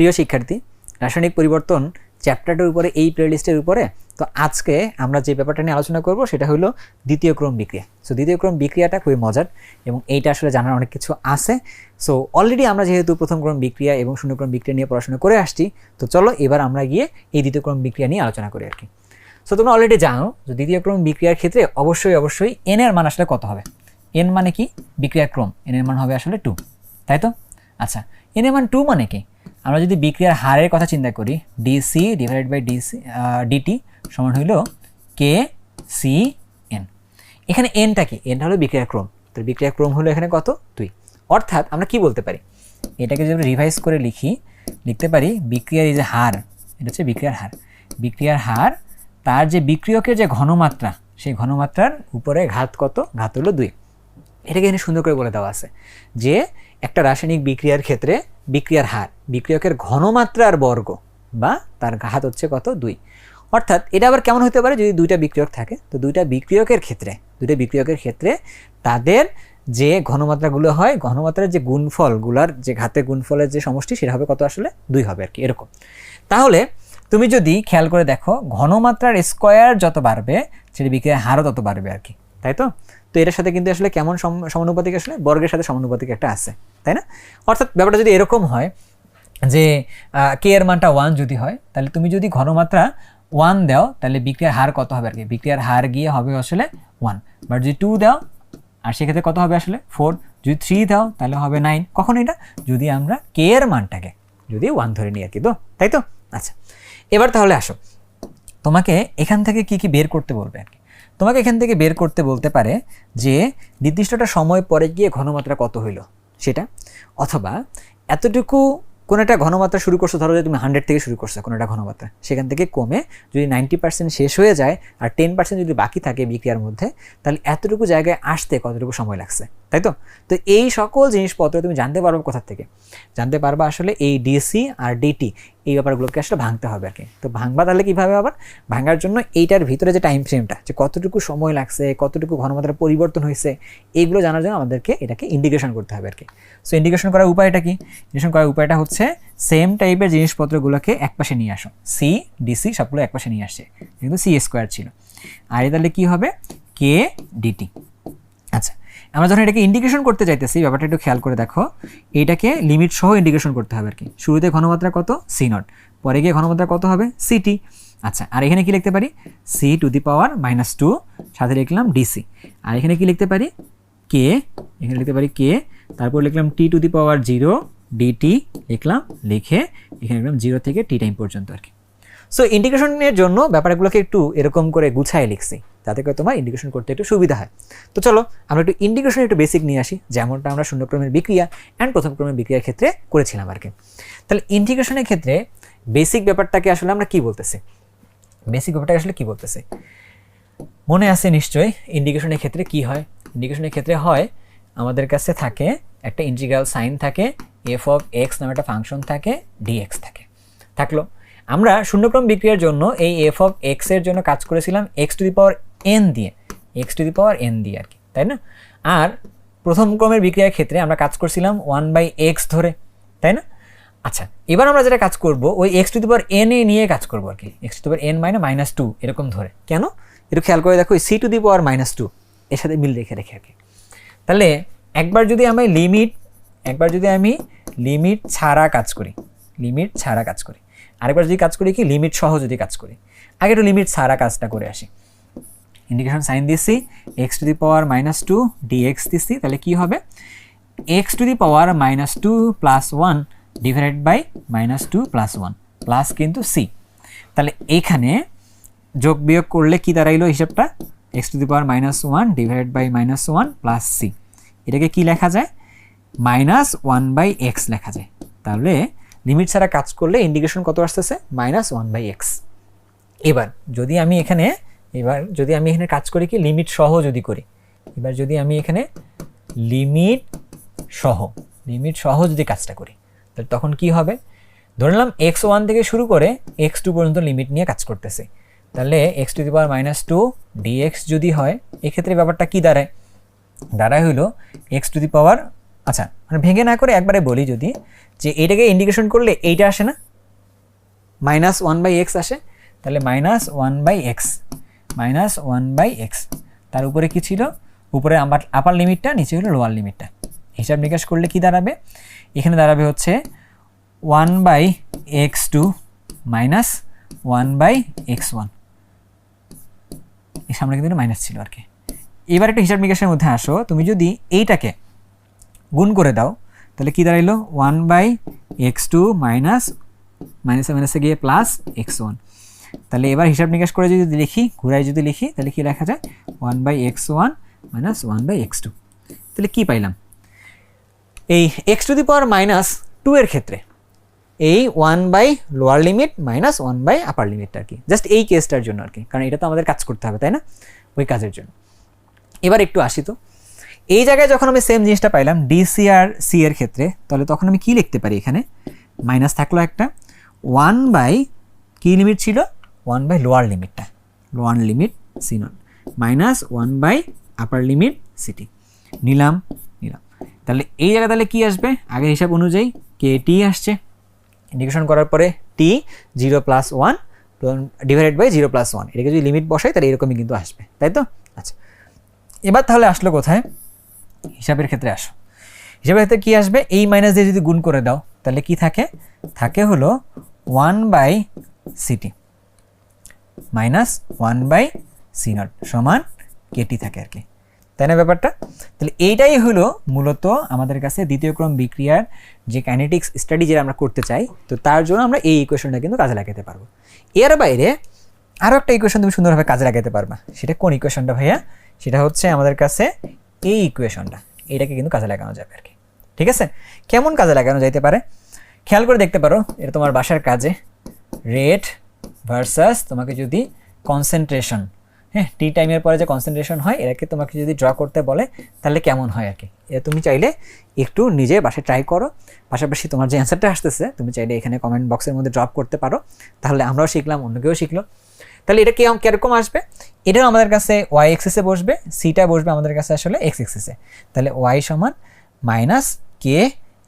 প্রিয় শিক্ষার্থী, রাসায়নিক পরিবর্তন চ্যাপ্টারটার উপরে, এই প্লেলিস্টের উপরে, তো আজকে আমরা যে ব্যাপারটা নিয়ে আলোচনা করব সেটা হলো দ্বিতীয় ক্রম বিক্রিয়া। সো দ্বিতীয় ক্রম বিক্রিয়াটা খুবই মজার এবং এইটা আসলে জানার অনেক কিছু আছে। সো অলরেডি আমরা যেহেতু প্রথম ক্রম বিক্রিয়া এবং শূন্যক্রম বিক্রিয়া নিয়ে পড়াশোনা করে আসছি, তো চলো এবার আমরা গিয়ে এই দ্বিতীয় ক্রম বিক্রিয়া নিয়ে আলোচনা করি আর কি। সো তোমরা অলরেডি জানো যে দ্বিতীয় ক্রম বিক্রিয়ার ক্ষেত্রে অবশ্যই অবশ্যই এন এর মান আসলে কত হবে? এন মানে কি? বিক্রিয়ার ক্রম এন এর মান হবে আসলে টু তাই তো? আচ্ছা এন এর মান টু মানে কি? আমরা যদি বিক্রিয়ার হারের কথা চিন্তা করি DC divided by DC DT সমান হইল কে সি এন এখানে এনটা কি? এনটা হলো বিক্রিয়ার ক্রম তো বিক্রিয়ার ক্রম হলো এখানে কত? দুই। অর্থাৎ আমরা কি বলতে পারি? এটাকে যদি রিভাইজ করে লিখি, লিখতে পারি বিক্রিয়ার এই যে হার, এটা হচ্ছে বিক্রিয়ার হার। বিক্রিয়ার হার, তার যে বিক্রিয়কের যে ঘনমাত্রা, সেই ঘনমাত্রার উপরে ঘাত কত? ঘাত হলো দুই। এটাকে এখানে সুন্দর করে বলে দেওয়া আছে যে একটা রাসায়নিক বিক্রিয়ার ক্ষেত্রে বিক্রিয়ার হার। বিক্রিয়কের ঘনমাত্রার বর্গ বা তার ঘাত হচ্ছে কত? দুই। অর্থাৎ এটা আবার কেমন হতে পারে? যদি দুইটা বিক্রিয়ক থাকে, তো দুইটা বিক্রিয়কের ক্ষেত্রে, দুইটা বিক্রিয়কের ক্ষেত্রে তাদের যে ঘনমাত্রাগুলো হয়, ঘনমাত্রার যে গুণফলগুলার যে ঘাতে গুণফলের যে সমষ্টি, সেটা হবে কত আসলে? দুই হবে আর কি, এরকম। তাহলে তুমি যদি খেয়াল করে দেখো, ঘনমাত্রার স্কোয়ার যত বাড়বে, সেটা বিক্রিয়ার হারও তত বাড়বে আর কি, তাই তো? তো এটার সাথে কিন্তু আসলে কেমন সম- সমানুপাতিক আসলে? বর্গের সাথে সমানুপাতিক একটা আছে। তাই না? অর্থাৎ ব্যাপারটা যদি এরকম হয় যে কে এর মানটা ওয়ান যদি হয়, তাহলে তুমি যদি ঘনমাত্রা ওয়ান দাও, তাহলে বিক্রিয়ার হার কত হবে আর কি? বিক্রিয়ার হার গিয়ে হবে আসলে ওয়ান বাট যদি টু দাও, আর সেক্ষেত্রে কত হবে আসলে? ফোর যদি থ্রি দাও, তাহলে হবে নাইন কখন এটা? যদি আমরা কে এর মানটাকে, যদি ওয়ান ধরে নিই আর কি তো? তাই তো? আচ্ছা। এবার তাহলে আসো। তোমাকে এখান থেকে কি কি বের করতে বলবে আর কি? তোমাকে এখান থেকে বের করতে বলতে পারে যে, নির্দিষ্টটা সময় পরে গিয়ে ঘনমাত্রা কত হইল? সেটা। অথবা এতটুকু কোনো একটা ঘনমাত্রা শুরু করছ, ধরো যে তুমি হান্ড্রেড থেকে শুরু করছ কোনো একটা ঘনমাত্রা, সেখান থেকে কমে যদি নাইনটি পার্সেন্ট শেষ হয়ে যায় আর টেন পার্সেন্ট যদি বাকি থাকে বিক্রিয়ার মধ্যে, তাহলে এতটুকু জায়গায় আসতে কতটুকু সময় লাগছে? তাই তো? তো এই সকল জিনিসপত্র তুমি জানতে পারবে কোথা থেকে। জানতে পারবা আসলে এই ডিসি আর ডিটি এই ব্যাপারগুলোকে আসলে ভাঙতে হবে আর কি। তো ভাঙবা তাহলে কীভাবে আবার? ভাঙার জন্য এইটার ভিতরে যে টাইম ফ্রেমটা যে কতটুকু সময় লাগছে, কতটুকু ঘনমাত্রা পরিবর্তন হয়েছে এইগুলো জানার জন্য আমাদেরকে এটাকে ইন্ডিকেশন করতে হবে আর কি। সো ইন্ডিকেশন করার উপায়টা কি? ইন্ডিকেশন করার উপায়টা হচ্ছে সেম টাইপের জিনিসপত্রগুলোকে একপাশে নিয়ে আসো। সি ডিসি সবগুলো একপাশে নিয়ে আসছে। কিন্তু সি স্কোয়ার ছিল। আর এ তাহলে কী হবে? কে ডিটি আচ্ছা আমরা যখন এটাকে ইন্ডিকেশন করতে চাইতেছি ব্যাপারটা একটু খেয়াল করে দেখো এইটাকে লিমিট সহ ইন্ডিকেশন করতে হবে আর কি। শুরুতে ঘনমাত্রা কত? সি নট পরে গিয়ে ঘনমাত্রা কত হবে? সিটি আচ্ছা আর এখানে কি লিখতে পারি? C to the power minus two সাথে লিখলাম ডিসি আর এখানে কি লিখতে পারি? কে এখানে লিখতে পারি কে তারপর লিখলাম T to the power zero DT লিখলাম, লিখে এখানে লিখলাম জিরো থেকে টি টাইম পর্যন্ত আর কি। সো ইন্ডিকেশনের জন্য ব্যাপারগুলোকে একটু এরকম করে গুছায় লিখছি। যাতে করে তোমার ইন্ডিকেশন করতে একটু সুবিধা হয়। তো চলো, আমরা একটু ইন্ডিকেশন একটু বেসিক নিয়ে আসি, যেমনটা আমরা শূন্যক্রমের বিক্রিয়া অ্যান্ড প্রথম ক্রমের বিক্রিয়ার ক্ষেত্রে করেছিলাম আর কি। তাহলে ইন্ডিকেশনের ক্ষেত্রে বেসিক ব্যাপারটাকে আসলে আমরা কি বলতেছি? বেসিক ব্যাপারটাকে আসলে কি বলতেছি? মনে আছে নিশ্চয়ই ইন্ডিকেশনের ক্ষেত্রে কি হয়? ইন্ডিকেশনের ক্ষেত্রে হয়, আমাদের কাছে থাকে একটা ইন্টিগ্রাল সাইন থাকে এফ অফ এক্স নামে একটা ফাংশন থাকে ডিএক্স থাকে। থাকল, আমরা শূন্যক্রম বিক্রিয়ার জন্য এই এফ অফ এক্সের জন্য কাজ করেছিলাম X to the power N দিয়ে X to the power N দিয়ে আর কি তাই না? আর প্রথম ক্রমের বিক্রিয়ার ক্ষেত্রে আমরা কাজ করছিলাম ওয়ান বাই এক্স ধরে, তাই না? আচ্ছা এবার আমরা যেটা কাজ করব, ওই X to the power N এ নিয়ে কাজ করব আর কি X to the power N মাইনে মাইনাস টু এরকম ধরে। কেন? একটু খেয়াল করে দেখো C to the power minus two এর সাথে মিল রেখে রেখে আর কি তাহলে একবার যদি আমি লিমিট একবার যদি আমি লিমিট ছাড়া কাজ করি লিমিট ছাড়া কাজ করি। আরেকবার যদি কাজ করি কি লিমিট সহ যদি কাজ করি। আগে একটু লিমিট ছাড়া কাজটা করে আসি। ইন্ডিকেশন সাইন দিচ্ছি X to the power minus two DX দিচ্ছি তাহলে কি হবে? X to the power minus two plus one divided by minus two plus one plus কিন্তু সি তাহলে এখানে যোগ বিয়োগ করলে কি দাঁড়াইলো হিসাবটা? X to the power minus one divided by minus one plus C এটাকে কি লেখা যায়? মাইনাস ওয়ান বাই এক্স লেখা যায়। তাহলে লিমিট ছাড়া কাজ করলে ইন্ডিকেশন কত আসতেছে? মাইনাস ওয়ান বাই এক্স এবার যদি আমি এখানে এবার যদি আমি এখানে কাজ করি কি? লিমিট সহ যদি করি। এবার যদি আমি এখানে লিমিট সহ লিমিট সহ যদি কাজটা করি, তাহলে তখন কি হবে? ধরে নিলাম এক্স ওয়ান থেকে শুরু করে এক্স টু পর্যন্ত লিমিট নিয়ে কাজ করতেছে। তাহলে X to the power minus two DX যদি হয়, এক্ষেত্রে ব্যাপারটা কি দাঁড়ায়? দাঁড়ায় হইল এক্স টু দি পাওয়ার আচ্ছা মানে ভেঙে না করে একবারে বলি যদি যে এটাকে ইন্ডিকেশন করলে এইটা আসে না? মাইনাস ওয়ান বাই এক্স আসে। তাহলে minus one by X minus one by X তার উপরে কি ছিল? উপরে আমার আপার লিমিটটা নিচে হলো লোয়ার লিমিটটা হিসাব নিকাশ করলে কি দাঁড়াবে? এখানে দাঁড়াবে হচ্ছে one by X two minus one by X one এই সামনে কিন্তু মাইনাস ছিল আর কি। এবার একটা হিসাব নিকাশের মধ্যে আসো। তুমি যদি এইটাকে গুণ করে দাও, তাহলে কি দাঁড়াইলো? One by X two minus মাইনাসে মাইনাসে গিয়ে প্লাস এক্স ওয়ান তাহলে এবার হিসাব নিকাশ করে যদি লিখি ঘুরাই যদি লিখি, তাহলে কি লেখা যায়? One by X one minus one by X two তাহলে কী পাইলাম? এই X to the power minus two এর ক্ষেত্রে, এই one by lower limit minus one by upper লিমিটটা আর কি। জাস্ট এই কেসটার জন্য আর কি, কারণ এটা তো আমাদের কাজ করতে হবে, তাই না? ওই কাজের জন্য। এবার একটু আসি তো। এই জায়গায় যখন আমি সেম জিনিসটা পাইলাম ডিসি আর সি এর ক্ষেত্রে, তাহলে তখন আমি কি লিখতে পারি এখানে? মাইনাস থাকল একটা। ওয়ান বাই কী লিমিট ছিল? One by lower লিমিটটা lower limit C nought minus one by upper limit CT নিলাম নিলাম তাহলে এই জায়গায় তাহলে কী আসবে? আগের হিসাব অনুযায়ী কে টি আসছে। ইন্ডিকেশন করার পরে T zero plus one divided by zero plus one এটাকে যদি লিমিট বসাই, তাহলে এরকমই কিন্তু আসবে। তাই তো? আচ্ছা। এবার তাহলে আসলো কোথায়? হিসাবের ক্ষেত্রে আসো। হিসাবের ক্ষেত্রে কী আসবে? এই মাইনাস দিয়ে যদি গুণ করে দাও, তাহলে কি থাকে? থাকে হলো one by CT minus one by C nought সমান কেটি থাকে আর কি। তাই না ব্যাপারটা? তাহলে এইটাই হলো মূলত আমাদের কাছে দ্বিতীয় ক্রম বিক্রিয়ার যে কাইনেটিক্স স্টাডি যেটা আমরা করতে চাই, তো তার জন্য আমরা এই ইকুয়েশনটা কিন্তু কাজে লাগাতে পারব। এর বাইরে আরও একটা ইকুয়েশন তুমি সুন্দরভাবে কাজে লাগাতে পারবা। সেটা কোন ইকুয়েশনটা ভাইয়া? সেটা হচ্ছে আমাদের কাছে এই ইকুয়েশনটা এটাকে কিন্তু কাজে লাগানো যাবে আর কি। ঠিক আছে? কেমন কাজে লাগানো যাইতে পারে? খেয়াল করে দেখতে পারো, এটা তোমার বাসার কাজে। রেট ভার্সাস তোমাকে যদি কনসেন্ট্রেশন হ্যাঁ টি টাইমের পরে যে কনসেন্ট্রেশন হয়, এটাকে তোমাকে যদি ড্র করতে বলে, তাহলে কেমন হয় আর কি? তুমি চাইলে একটু নিজে বাসায় ট্রাই করো। পাশাপাশি তোমার যে অ্যান্সারটা আসতেছে, তুমি চাইলে এখানে কমেন্ট বক্সের মধ্যে ড্রপ করতে পারো। তাহলে আমরাও শিখলাম অন্য কেউ শিখলো। তাহলে এটা কি কীরকম আসবে? এটাও আমাদের কাছে ওয়াই এক্সেসে বসবে সিটা বসবে আমাদের কাছে আসলে এক্স এক্সেসে তাহলে ওয়াই সমান মাইনাস কে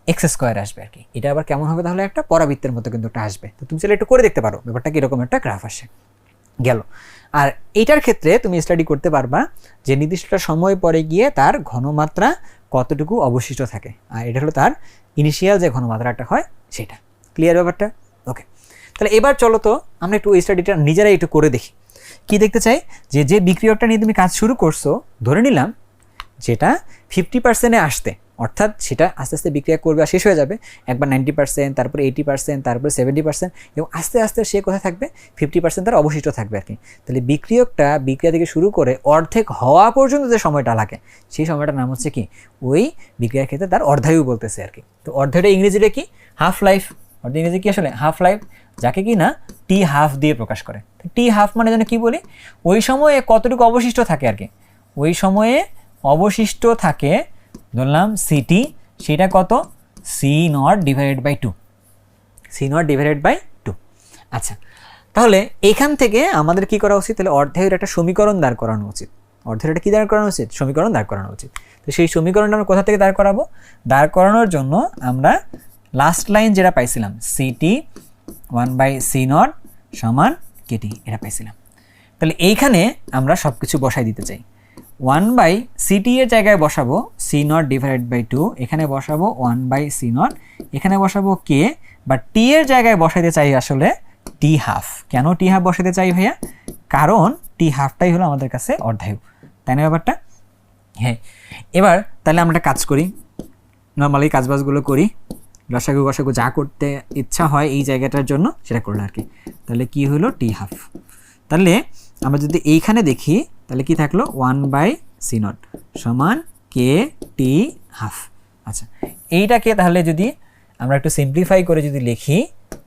এক্স স্কোয়ার আসবে আর কি। এটা আবার কেমন হবে তাহলে একটা পরাবৃত্তের মতো কিন্তু একটা আসবে। তো তুমি চাইলে একটু করে দেখতে পারো, ব্যাপারটা কীরকম একটা গ্রাফ আসে। গেল। আর এইটার ক্ষেত্রে তুমি স্টাডি করতে পারবা যে নির্দিষ্ট সময় পরে গিয়ে তার ঘনমাত্রা কতটুকু অবশিষ্ট থাকে। আর এটা হলো তার ইনিশিয়াল যে ঘনমাত্রাটা হয় সেটা। ক্লিয়ার ব্যাপারটা? ওকে তাহলে এবার চলো তো আমরা একটু এই স্টাডিটা নিজেরাই একটু করে দেখি। কি দেখতে চাই? যে যে বিক্রিয়কটা নিয়ে তুমি কাজ শুরু করছ, ধরে নিলাম যেটা ফিফটি পার্সেন্টে আসতে। অর্থাৎ সেটা আস্তে আস্তে বিক্রিয়া করবে আর শেষ হয়ে যাবে। একবার নাইনটি পার্সেন্ট তারপরে এইটি পার্সেন্ট তারপরে সেভেন্টি পার্সেন্ট এবং আস্তে আস্তে সে কোথায় থাকবে? ফিফটি পার্সেন্ট তার অবশিষ্ট থাকবে আর কি। তাহলে বিক্রিয়কটা বিক্রিয়া থেকে শুরু করে অর্ধেক হওয়া পর্যন্ত যে সময়টা লাগে, সেই সময়টার নাম হচ্ছে কি? ওই বিক্রিয়ার ক্ষেত্রে তার অর্ধায়ু বলতেছে আর কি। তো অর্ধেটা ইংরেজিটা কি? হাফ লাইফ অর্ধ ইংরেজি কি আসলে? হাফ লাইফ যাকে কি না? টি হাফ দিয়ে প্রকাশ করে। টি হাফ মানে যেন কি বলি? ওই সময়ে কতটুকু অবশিষ্ট থাকে আর কি? ওই সময়ে অবশিষ্ট থাকে ধরলাম সিটি সেটা কত? C nought divided by two C nought divided by two আচ্ছা তাহলে এখান থেকে আমাদের কি করা উচিত? তাহলে অর্ধের একটা সমীকরণ দাঁড় করানো উচিত। অর্ধের একটা কী দাঁড় করানো উচিত? সমীকরণ দাঁড় করানো উচিত। তো সেই সমীকরণটা আমরা কোথা থেকে দাঁড় করাবো? দাঁড় করানোর জন্য আমরা লাস্ট লাইন যেটা পাইছিলাম CT one by C nought সমান কেটি এটা পাইছিলাম। তাহলে এইখানে আমরা সব কিছু বসাই দিতে চাই। ওয়ান বাই সিটি এর জায়গায় বসাবো C nought divided by two এখানে বসাবো ওয়ান বাই সি নট এখানে বসাবো কে বা টি এর জায়গায় বসাইতে চাই আসলে টি হাফ কেন টি হাফ বসাতে চাই ভাইয়া? কারণ টি হাফটাই হলো আমাদের কাছে অর্ধায়ু। তাই না ব্যাপারটা? হ্যাঁ। এবার তাহলে আমরা একটা কাজ করি। নর্মালি কাজবাজগুলো করি। রসাগু গসাগু যা করতে ইচ্ছা হয় এই জায়গাটার জন্য সেটা করল আর কি। তাহলে কি হলো টি হাফ তাহলে আমরা যদি এইখানে দেখি, তাহলে কি থাকল? ওয়ান বাই সি নট সমান কে টি হাফ। আচ্ছা এইটাকে তাহলে যদি আমরা একটু সিম্পলিফাই করে যদি লিখি,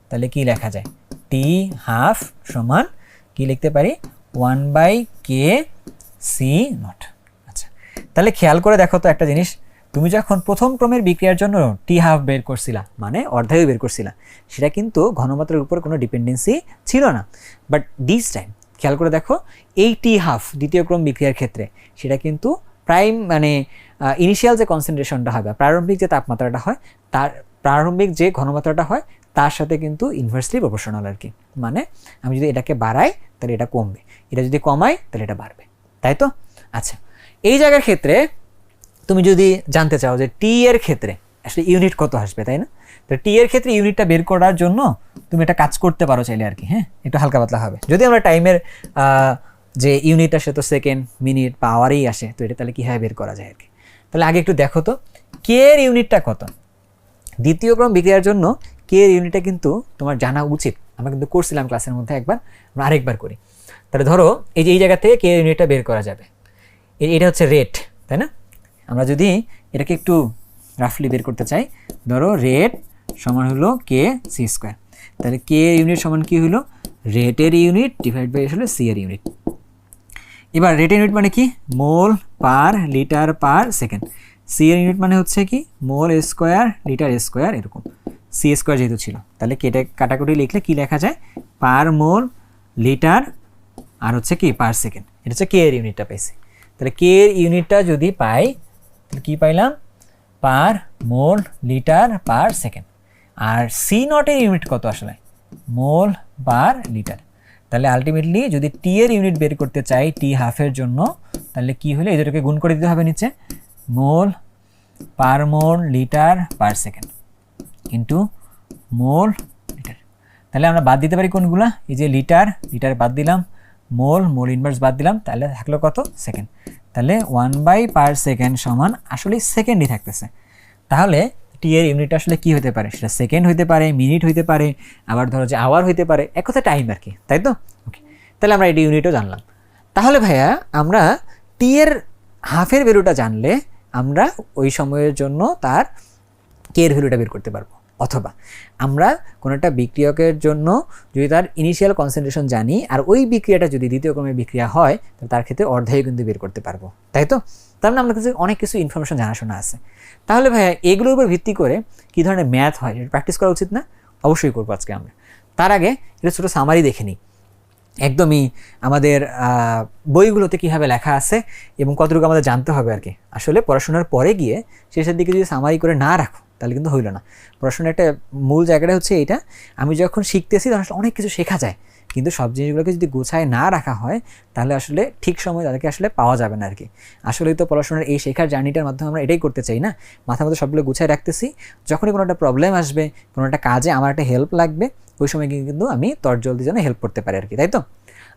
তাহলে কি লেখা যায়? টি হাফ সমান কি লিখতে পারি? One by K C nought. আচ্ছা তাহলে খেয়াল করে দেখো তো একটা জিনিস। তুমি যখন প্রথম ক্রমের বিক্রিয়ার জন্য টি হাফ বের করছিলা মানে অর্ধায়ু বের করছিলা, সেটা কিন্তু ঘনমাত্রার উপর কোনো ডিপেন্ডেন্সি ছিল না। বাট দিস টাইম খেয়াল করে দেখো এই টি হাফ দ্বিতীয় ক্রম বিক্রিয়ার ক্ষেত্রে সেটা কিন্তু প্রাইম মানে ইনিশিয়াল যে কনসেন্ট্রেশনটা হয় বা প্রারম্ভিক যে তাপমাত্রাটা হয়, তার প্রারম্ভিক যে ঘনমাত্রাটা হয়, তার সাথে কিন্তু ইনভার্সলি প্রপোর্শনাল আর কি। মানে আমি যদি এটাকে বাড়াই, তাহলে এটা কমবে। এটা যদি কমাই, তাহলে এটা বাড়বে। তাই তো? আচ্ছা এই জায়গার ক্ষেত্রে তুমি যদি জানতে চাও যে টি এর ক্ষেত্রে, আসলে ইউনিট কত আসবে, তাই না? টি এর ক্ষেত্রে ইউনিটটা বের করার জন্য তুমি একটা কাজ করতে পারো চাইলে আর কি হ্যাঁ? একটু হালকা পাতলা হবে। যদি আমরা টাইমের যে ইউনিট আসে তো সেকেন্ড মিনিট বা আওয়ারেই আসে, তো এটা তাহলে কীভাবে বের করা যায় আর কি? তাহলে আগে একটু দেখো তো কে এর ইউনিটটা কত? দ্বিতীয় ক্রম বিক্রিয়ার জন্য কে এর ইউনিটটা কিন্তু তোমার জানা উচিত। আমরা কিন্তু করছিলাম ক্লাসের মধ্যে একবার, আমরা আরেকবার করি। তাহলে ধরো, এই যে এই জায়গা থেকে কে এর ইউনিটটা বের করা যাবে। এটা হচ্ছে রেট তাই না? আমরা যদি এটাকে একটু রাফলি বের করতে চাই। ধরো রেট সমান হলো কে সি স্কোয়ার তাহলে কে ইউনিট সমান কি হলো? রেটের ইউনিট ডিভাইড বাই হলো সি এর ইউনিট এবার রেট ইউনিট মানে কি? Mole per litre per second. C এর ইউনিট মানে হচ্ছে কি? মোল স্কোয়ার লিটার স্কোয়ার এরকম। সি স্কোয়ার যেহেতু ছিল। তাহলে কেটে কাটাকুটি লিখলে কি লেখা যায়? পার মোল লিটার আর হচ্ছে কি? Per second. এটা হচ্ছে কে এর ইউনিটটা পাইছি। তাহলে কে এর ইউনিটটা যদি পাই, তাহলে কী পাইলাম? Per mole litre per second. আর সি নটের ইউনিট কত আসলে? মোল বার লিটার। তাহলে আলটিমেটলি যদি টি এর ইউনিট বের করতে চাই টি হাফের জন্য, তাহলে কি হলে এদেরকে গুণ করে দিতে হবে নিচে? Mole per mole litre per second. Into mole litre. তাহলে আমরা বাদ দিতে পারি কোনগুলা? এই যে লিটার লিটার বাদ দিলাম। মোল মোল ইনভার্স বাদ দিলাম। তাহলে থাকল কত? সেকেন্ড। তাহলে ওয়ান বাই পার সেকেন্ড সমান আসলে সেকেন্ডই থাকতেছে। তাহলে টি এর ইউনিট আসলে কি হতে পারে? সেটা সেকেন্ড হইতে পারে মিনিট হইতে পারে, আবার ধরো যে আওয়ার হইতে পারে, এক কথা টাইম আর কি, তাই তো? ওকে তাহলে আমরা এটি ইউনিটও জানলাম। তাহলে ভাইয়া, আমরা টি এর হাফের ভ্যালুটা জানলে আমরা ওই সময়ের জন্য তার কে এর ভ্যালুটা বের করতে পারব। অথবা আমরা কোনো একটা বিক্রিয়কের জন্য যদি তার ইনিশিয়াল কনসেন্ট্রেশন জানি আর ওই বিক্রিয়াটা যদি দ্বিতীয় ক্রমে বিক্রিয়া হয়, তাহলে তার ক্ষেত্রে অর্ধেক কিন্তু বের করতে পারব। তাই তো? তার মানে আমার কাছে অনেক কিছু ইনফরমেশন জানাশোনা আছে। তাহলে ভাইয়া, এগুলোর উপর ভিত্তি করে কী ধরনের ম্যাথ হয় এটা প্র্যাকটিস করা উচিত না? অবশ্যই করব আজকে আমরা। তার আগে এটা ছোটো সামারি দেখে নিই। একদমই আমাদের বইগুলোতে কীভাবে লেখা আছে এবং কতটুকু আমাদের জানতে হবে আর কি। আসলে পড়াশোনার পরে গিয়ে শেষের দিকে যদি সামারি করে না রাখো তাহলে কিন্তু হইল না। পড়াশোনার একটা মূল জায়গাটা হচ্ছে এইটা, আমি যখন শিখতেছি তখন অনেক কিছু শেখা যায়। কিন্তু সব জিনিসগুলোকে যদি গোছায় না রাখা হয়, তাহলে আসলে ঠিক সময় তাদেরকে আসলে পাওয়া যাবে না আর কি আসলেই তো পড়াশোনার এই শেখার জার্নিটার মাধ্যমে আমরা এটাই করতে চাই না? মাথার মধ্যে সবগুলো গুছায় রাখতেছি, যখনই কোনো একটা প্রবলেম আসবে, কোনো একটা কাজে আমার একটা হেল্প লাগবে, ওই সময় কিন্তু আমি তর জলদি যেন হেল্প করতে পারি আর কি তাই তো?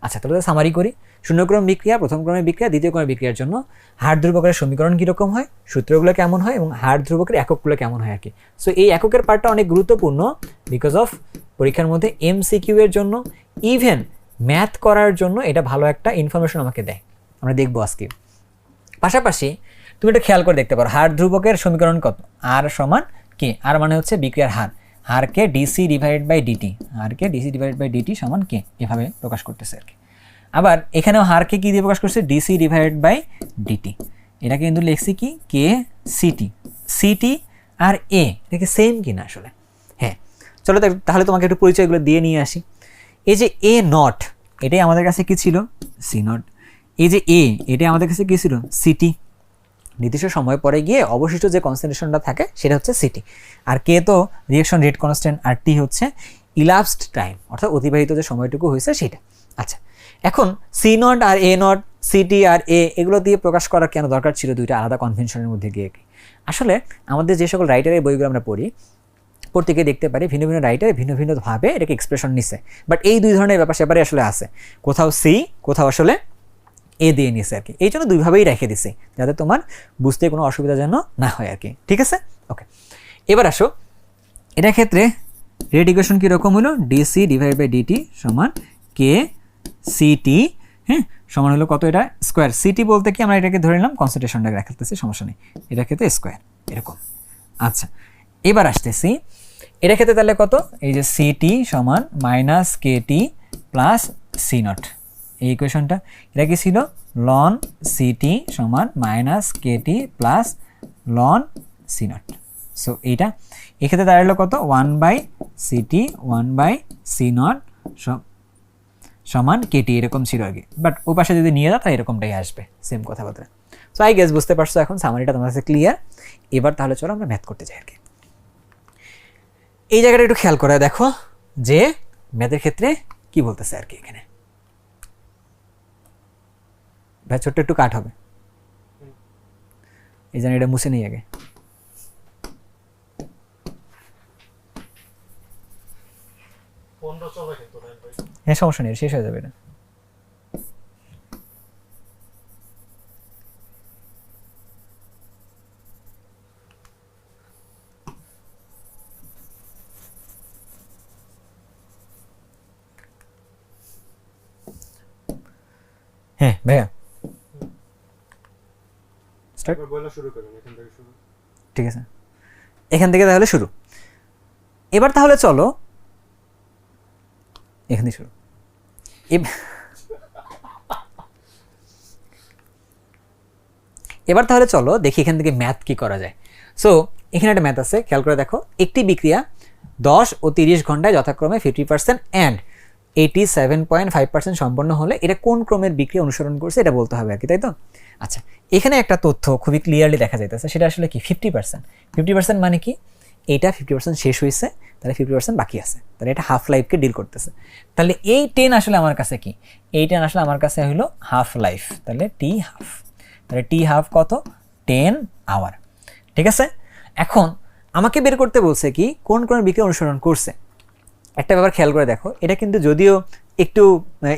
আচ্ছা তাহলে সামারি করি। শূন্যক্রম বিক্রিয়া প্রথম ক্রমের বিক্রিয়া দ্বিতীয় ক্রমের বিক্রিয়ার জন্য হার ধ্রুবকের সমীকরণ কীরকম হয়? সূত্রগুলো কেমন হয় এবং হার ধ্রুবকের এককগুলো কেমন হয় আর কি? সো এই এককের পার্টটা অনেক গুরুত্বপূর্ণ বিকজ অফ পরীক্ষার মধ্যে এমসিকিউ এর জন্য ইভেন ম্যাথ করার জন্য এটা ভালো একটা ইনফরমেশন আমাকে দেয়। আমরা দেখব আজকে। পাশাপাশি তুমি এটা খেয়াল করে দেখতে পারো, হার ধ্রুবকের সমীকরণ কত? আর সমান কে? আর মানে হচ্ছে বিক্রিয়ার হার। হারকে ডিসি ডিভাইড বাই ডিটি হারকে ডিসি ডিভাইড বাই ডিটি সমান কে এভাবে প্রকাশ করতেছে আর কি। আবার এখানেও হারকে কী দিয়ে প্রকাশ করছে? ডিসি ডিভাইড বাই ডিটি এটাকে কিন্তু লিখছি কি? কে সিটি সিটি আর এ এটাকে সেম কিনা আসলে? হ্যাঁ চলো তাহলে তোমাকে একটু পরিচয়গুলো দিয়ে নিয়ে আসি। এই যে এ নট এটাই আমাদের কাছে কি ছিল? সি নট এই যে এ এটাই আমাদের কাছে কি ছিল? সিটি নির্দিষ্ট সময় পরে গিয়ে অবশিষ্ট যে কনসেন্ট্রেশনটা থাকে, সেটা হচ্ছে সিটি আর কে তো রিয়েকশন রেট কনস্ট্যান্ট আর টি হচ্ছে ইলাপসড টাইম অর্থাৎ অতিবাহিত যে সময়টুকু হয়েছে সেটা। আচ্ছা এখন সি নট আর এ নট সিটি আর এ এগুলো দিয়ে প্রকাশ করার কেন দরকার ছিল দুইটা আলাদা কনভেনশনের মধ্যে গিয়ে? আসলে আমাদের যে সকল রাইটারের বইগুলো আমরা পড়ি, প্রত্যেকে দেখতে পারি ভিন্ন ভিন্ন রাইটার ভিন্ন ভিন্নভাবে এটাকে এক্সপ্রেশন নিছে। বাট এই দুই ধরনের ব্যাপার স্যাপারে আসলে আছে। কোথাও সি কোথাও আসলে এ দিয়ে নিছে আর কি। এই জন্য দুইভাবেই রেখে দিছে, যাতে তোমার বুঝতে কোনো অসুবিধা যেন না হয় আর কি। ঠিক আছে? ওকে এবার আসো। এটার ক্ষেত্রে রেট ইকুয়েশন কীরকম হলো? ডিসি ডিভাইড বাই ডিটি সমান কে সিটি হ্যাঁ? সমান হলো কত এটা? স্কোয়ার সিটি বলতে কি? আমরা এটাকে ধরে নিলাম কনসেন্ট্রেশনটাকে রাখতেছি সমস্যা নেই। এটা ক্ষেত্রে স্কোয়ার এরকম। আচ্ছা এবার আসতেছি। এটা ক্ষেত্রে তাহলে কত? এই যে সিটি সমান minus kt plus C nought এই ইকুয়েশনটা এটা কি ছিল? লন সিটি সমান minus kt plus ln C nought so এইটা। এক্ষেত্রে দাঁড়াল কত? One by Ct one by C nought সমান কেটি এরকম ছিল কি বাট ও পাশে যদি নিয়ে যাও, তাহলে এরকমটাই আসবে সেম কথাবার্তা। সো আই গেস বুঝতে পারছ এখন সামারিটা তোমার কাছে ক্লিয়ার এবার তাহলে চলো আমরা ম্যাথ করতে যাই আর কি। এই জায়গাটা একটু খেয়াল করে দেখো যে ম্যাথের ক্ষেত্রে কি বলতেছে আর কি এখানে। ভাই ছোট্ট একটু কাট হবে। এই জন্য এটা মুছে নেই আগে। হ্যাঁ সমস্যা নেই শেষ হয়ে যাবে এটা হ্যাঁ ভাইয়া ঠিক আছে। এখান থেকে তাহলে শুরু। এবার তাহলে চলো এখান শুরু। এবার তাহলে চলো দেখি এখান থেকে ম্যাথ কি করা যায়। সো এখানে একটা ম্যাথ আছে, খেয়াল করে দেখো, একটি বিক্রিয়া দশ ও তিরিশ ঘন্টায় যথাক্রমে fifty percent and eighty seven point five percent সম্পন্ন হলে এটা কোন ক্রমের বিক্রিয়া অনুসরণ করছে এটা বলতে হবে আর কি, তাই তো? আচ্ছা এখানে একটা তথ্য খুবই ক্লিয়ারলি দেখা যাইতেছে, সেটা আসলে কি? ফিফটি পার্সেন্ট ফিফটি পার্সেন্ট মানে কি? এইটা ফিফটি পার্সেন্ট শেষ হয়েছে তাহলে ফিফটি পার্সেন্ট বাকি আছে। তাহলে এটা হাফ লাইফকে ডিল করতেছে। তাহলে এই টেন আসলে আমার কাছে কি? এই টেন আসলে আমার কাছে হলো হাফ লাইফ তাহলে টি হাফ তাহলে টি হাফ কত? টেন আওয়ার ঠিক আছে? এখন আমাকে বের করতে বলছে কি, কোন কোন বিক্রিয়া অনুসরণ করছে? একটা ব্যাপার খেয়াল করে দেখো, এটা কিন্তু যদিও একটু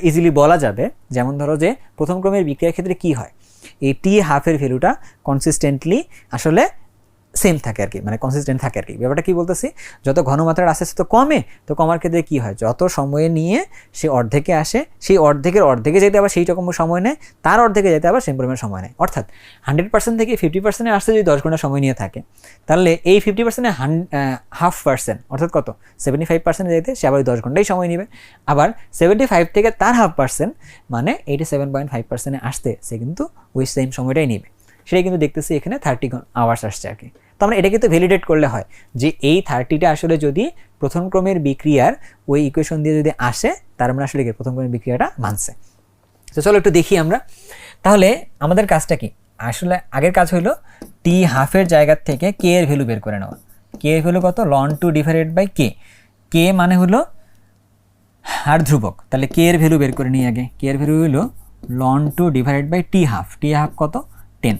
ইজিলি বলা যাবে, যেমন ধরো যে প্রথম ক্রমের বিক্রিয়ার ক্ষেত্রে কি হয়? এই টি হাফের ভ্যালুটা কনসিস্টেন্টলি আসলে সেম থাকে আর কি মানে কনসিস্টেন্ট থাকে আর কি। ব্যাপারটা কি বলতেছি? যত ঘনমাত্রার আস্তে আস্তে তো কমে, তো কমার ক্ষেত্রে কী হয়? যত সময়ে নিয়ে সে অর্ধেকে আসে, সেই অর্ধেকের অর্ধেকে যেতে আবার সেই রকম সময় নেয়, তার অর্ধেকে যেতে আবার সেম পরিমাণ সময় নেয়। অর্থাৎ হান্ড্রেড পার্সেন্ট থেকে ফিফটি পার্সেন্টে আসতে যদি দশ ঘণ্টা সময় নিয়ে থাকে, তাহলে এই ফিফটি পার্সেন্টে হাফ পার্সেন্ট অর্থাৎ কত? সেভেন্টি ফাইভ পার্সেন্টে যেতে সে আবার দশ ঘন্টাই সময় নেবে। আবার সেভেন্টি ফাইভ থেকে তার হাফ পার্সেন্ট মানে এইটি সেভেন পয়েন্ট ফাইভ পার্সেন্টে আসতে সে কিন্তু ওই সেম সময়টাই নেবে। সেটাই কিন্তু দেখতেছি এখানে থার্টি আওয়ার্স আসছে আর কি। তো আমরা এটা কিন্তু ভ্যালিডেট করলে হয় যে এই থার্টিটা আসলে যদি প্রথম ক্রমের বিক্রিয়ার ওই ইকুয়েশন দিয়ে যদি আসে, তার মানে আসলে কি? প্রথম ক্রমের বিক্রিয়াটা মানছে। তো চলো একটু দেখি আমরা। তাহলে আমাদের কাজটা কি? আসলে আগের কাজ হলো টি হাফের জায়গার থেকে কে এর ভ্যালু বের করে নেওয়া। কে এর ভ্যালু কত? Ln two divided by k k মানে হলো হার ধ্রুবক। তাহলে কে এর ভ্যালু বের করে নিই আগে। কে এর ভ্যালু হলো ln two divided by t half t half কত? টেন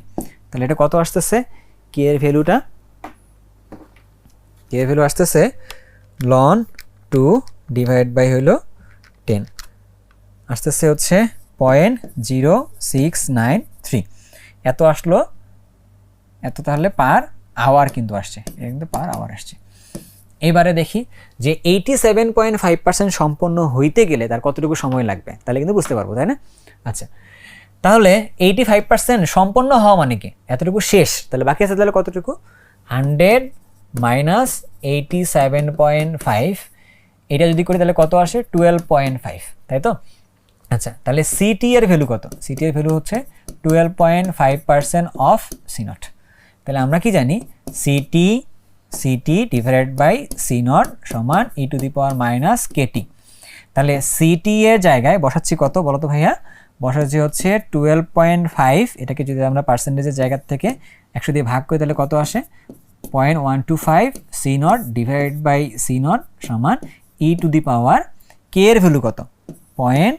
তাহলে এটা কত আসতেছে? কে এর ভ্যালুটা কে ভ্যালু আসতেছে? লন টু ডিভাইড বাই হলো টেন আসতেছে হচ্ছে point zero six nine three এত আসলো, এত তাহলে পার আওয়ার কিন্তু আসছে। এটা কিন্তু পার আওয়ার আসছে। এবারে দেখি যে eighty seven point five percent সম্পন্ন হইতে গেলে তার কতটুকু সময় লাগবে? তাহলে কিন্তু বুঝতে পারব, তাই না? আচ্ছা তাহলে এইটি ফাইভ পার্সেন্ট সম্পন্ন হওয়া মানে কি? এতটুকু শেষ। তাহলে বাকি আছে তাহলে কতটুকু? Hundred minus eighty seven point five এটা যদি করি তাহলে কত আসে? টুয়েলভ পয়েন্ট ফাইভ তাই তো? আচ্ছা তাহলে সিটি এর ভ্যালু কত? সিটি এর ভ্যালু হচ্ছে twelve point five percent of C naught তাহলে আমরা কি জানি? C t C t divided by C naught সমান e to the power minus k t তাহলে সিটি এর জায়গায় বসাচ্ছি কত বলো তো ভাইয়া? বসাচ্ছি হচ্ছে টুয়েলভ পয়েন্ট ফাইভ এটাকে যদি আমরা পার্সেন্টেজের জায়গা থেকে একশো দিয়ে ভাগ করি তাহলে কত আসে? Point one two five C nought divide by C nought সমান e to the power k এর ভ্যালু কত? Point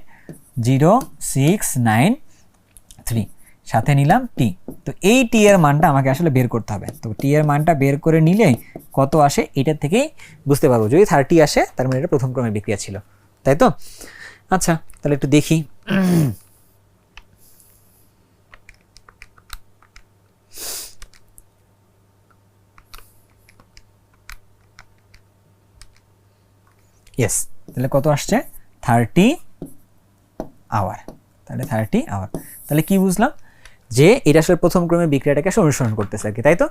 zero six nine three সাথে নিলাম টি তো এই টি এর মানটা আমাকে আসলে বের করতে হবে। তো টি এর মানটা বের করে নিলে কত আসে? এটার থেকেই বুঝতে পারব। যদি থার্টি আসে, তার মানে এটা প্রথম ক্রমের বিক্রিয়া ছিল। তাই তো? আচ্ছা তাহলে একটু দেখি। ইয়েস তাহলে কত আসছে? থার্টি আওয়ার তাহলে থার্টি আওয়ার তাহলে কি বুঝলাম? যে এটা আসলে প্রথম ক্রমের বিক্রিয়াটাকে আসলে অনুসরণ করতেছে আর কি, তাই তো?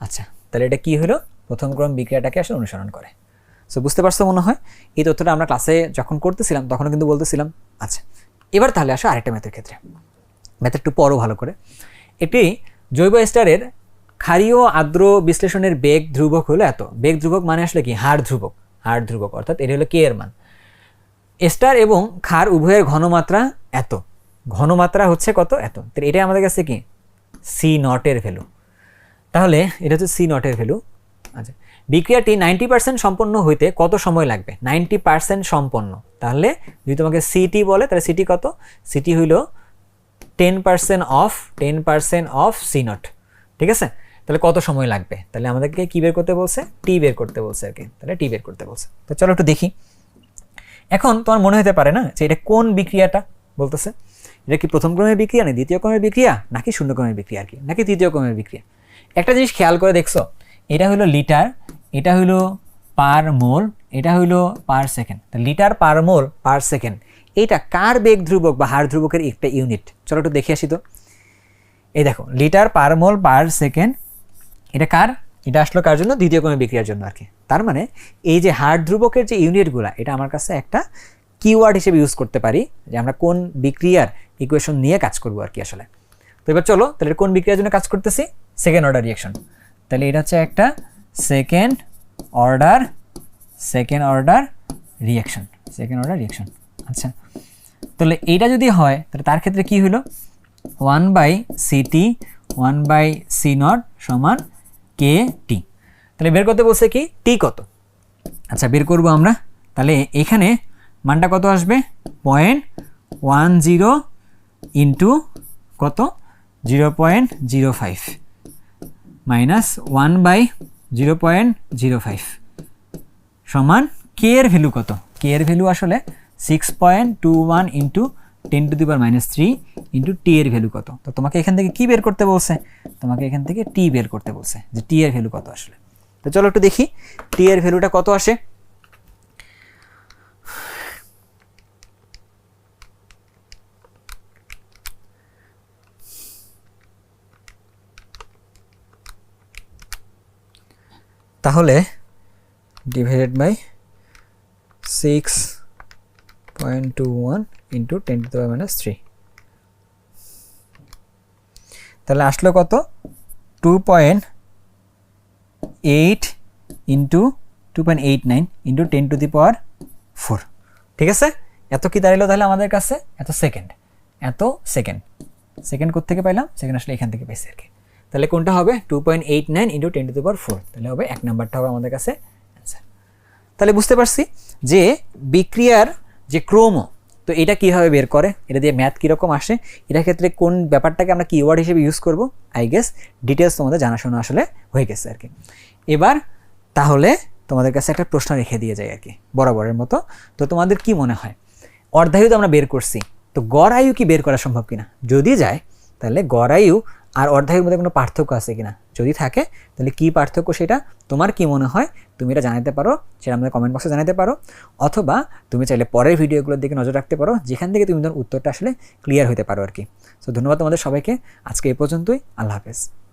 আচ্ছা তাহলে এটা কি হলো? প্রথম ক্রম বিক্রিয়াটাকে আসলে অনুসরণ করে। সো বুঝতে পারছ মনে হয়? এই তথ্যটা আমরা ক্লাসে যখন করতেছিলাম তখন কিন্তু বলতেছিলাম। আচ্ছা এবার তাহলে আসো আরেকটা ম্যাথের ক্ষেত্রে। ম্যাথ একটু পড়ো ভালো করে। একটি জৈব স্টারের ক্ষারীয় আর্দ্র বিশ্লেষণের বেগ ধ্রুবক হলো এত। বেগ ধ্রুবক মানে আসলে কি? হার ধ্রুবক। হার ধ্রুবক অর্থাৎ এটা হলো কে এর মান? এস্টার এবং খার উভয়ের ঘনমাত্রা এত। ঘনমাত্রা হচ্ছে কত? এত। তো এটা আমাদের কাছে কি? সি নটের ভ্যালু তাহলে এটা হচ্ছে সি নটের ভ্যালু আচ্ছা বিক্রিয়াটি নাইনটি পার্সেন্ট সম্পন্ন হইতে কত সময় লাগবে? নাইনটি পার্সেন্ট সম্পন্ন। তাহলে যদি তোমাকে সিটি বলে, তাহলে সিটি কত? সিটি হইল ten percent of ten percent of C not ঠিক আছে? তাহলে কত সময় লাগবে? তাহলে আমাদেরকে কী বের করতে বলছে? টি বের করতে বলছে আর কি। তাহলে টি বের করতে বলছে। তো চলো একটু দেখি। এখন তোমার মনে হতে পারে না যে এটা কোন বিক্রিয়াটা বলতেছে? এটা কি প্রথম ক্রমের বিক্রিয়া না দ্বিতীয় ক্রমের বিক্রিয়া? নাকি শূন্য ক্রমের বিক্রিয়া আর কি? নাকি তৃতীয় ক্রমের বিক্রিয়া? একটা জিনিস খেয়াল করে দেখছ, এটা হলো লিটার, এটা হলো পার মোল, এটা হলো per second. Litre, per mole, per second, এটা কার বেগ ধ্রুবক বা হার ধ্রুবকের একটা ইউনিট? চলো একটু দেখে আসি তো। এই দেখো, litre, per mole, per second এটা কার? এটা আসলো কার জন্য? দ্বিতীয় ক্রমের বিক্রিয়ার জন্য আর কি। তার মানে এই যে হার ধ্রুবকের যে ইউনিটগুলো, এটা আমার কাছে একটা কিওয়ার্ড হিসেবে ইউজ করতে পারি যে আমরা কোন বিক্রিয়ার ইকুয়েশন নিয়ে কাজ করব আর কি আসলে। তো এবার চলো, তাহলে কোন বিক্রিয়ার জন্য কাজ করতেছি? সেকেন্ড অর্ডার রিয়াকশন তাহলে এটা হচ্ছে একটা second order second order reaction second order reaction আচ্ছা তাহলে এইটা যদি হয়, তাহলে তার ক্ষেত্রে কি হলো? One by Ct one by C nought সমান কে টি তাহলে বের করতে বলছে কি? টি কত? আচ্ছা বের করব আমরা। তাহলে এখানে মানটা কত আসবে? পয়েন্ট ওয়ান জিরো ইন্টু কত? Zero point zero five minus one by zero point zero five সমান কে এর ভ্যালু কত? কে এর ভ্যালু আসলে six point two one into ten to the power minus three into t এর ভ্যালু কত? তো তোমাকে এখান থেকে কি বের করতে বলছে? তোমাকে এখান থেকে টি বের করতে বলছে যে টি এর ভ্যালু কত আসলে। তো চলো একটু দেখি, টি এর ভ্যালুটা কত আসে? তাহলে divided by six point two one into ten to power minus three তাহলে আসলো কত? Two point eight into two point eight nine into ten to the power four ঠিক আছে? এত কি দাঁড়াল তাহলে আমাদের কাছে? এত সেকেন্ড এত সেকেন্ড সেকেন্ড থেকে পাইলাম? সেকেন্ড আসলে এখান থেকে পাইছি আর কি। তাহলে কোনটা হবে? Two point eight nine into four তাহলে হবে এক নাম্বারটা হবে আমাদের কাছে অ্যান্সার তাহলে বুঝতে পারছি যে বিক্রিয়ার যে ক্রম তো এটা কীভাবে বের করে? এটা দিয়ে ম্যাথ কীরকম আসে? এটা ক্ষেত্রে কোন ব্যাপারটাকে আমরা কিওয়ার্ড হিসেবে ইউজ করব? আই গেস ডিটেলস তোমাদের জানাশোনা আসলে হয়ে গেছে আর কি এবার তাহলে তোমাদের কাছে একটা প্রশ্ন রেখে দিয়ে যায় আর কি বরাবরের মতো। তো তোমাদের কি মনে হয়? অর্ধায়ু তো আমরা বের করছি, তো গড় আয়ু কি বের করা সম্ভব কিনা? যদি যায়, তাহলে গড় আয়ু আর অর্ধেকের মধ্যে কোনো পার্থক্য আছে কি না যদি থাকে, তাহলে কি পার্থক্য সেটা? তোমার কি মনে হয়? তুমি এটা জানাতে পারো, সেটা আমাদের কমেন্ট বক্সে জানাতে পারো, অথবা তুমি চাইলে পরের ভিডিওগুলোর দিকে নজর রাখতে পারো, যেখান থেকে তুমি তোমার উত্তরটা আসলে ক্লিয়ার হতে পারো আর কি। সো ধন্যবাদ তোমাদের সবাইকে। আজকে এ পর্যন্তই। আল্লাহ হাফেজ।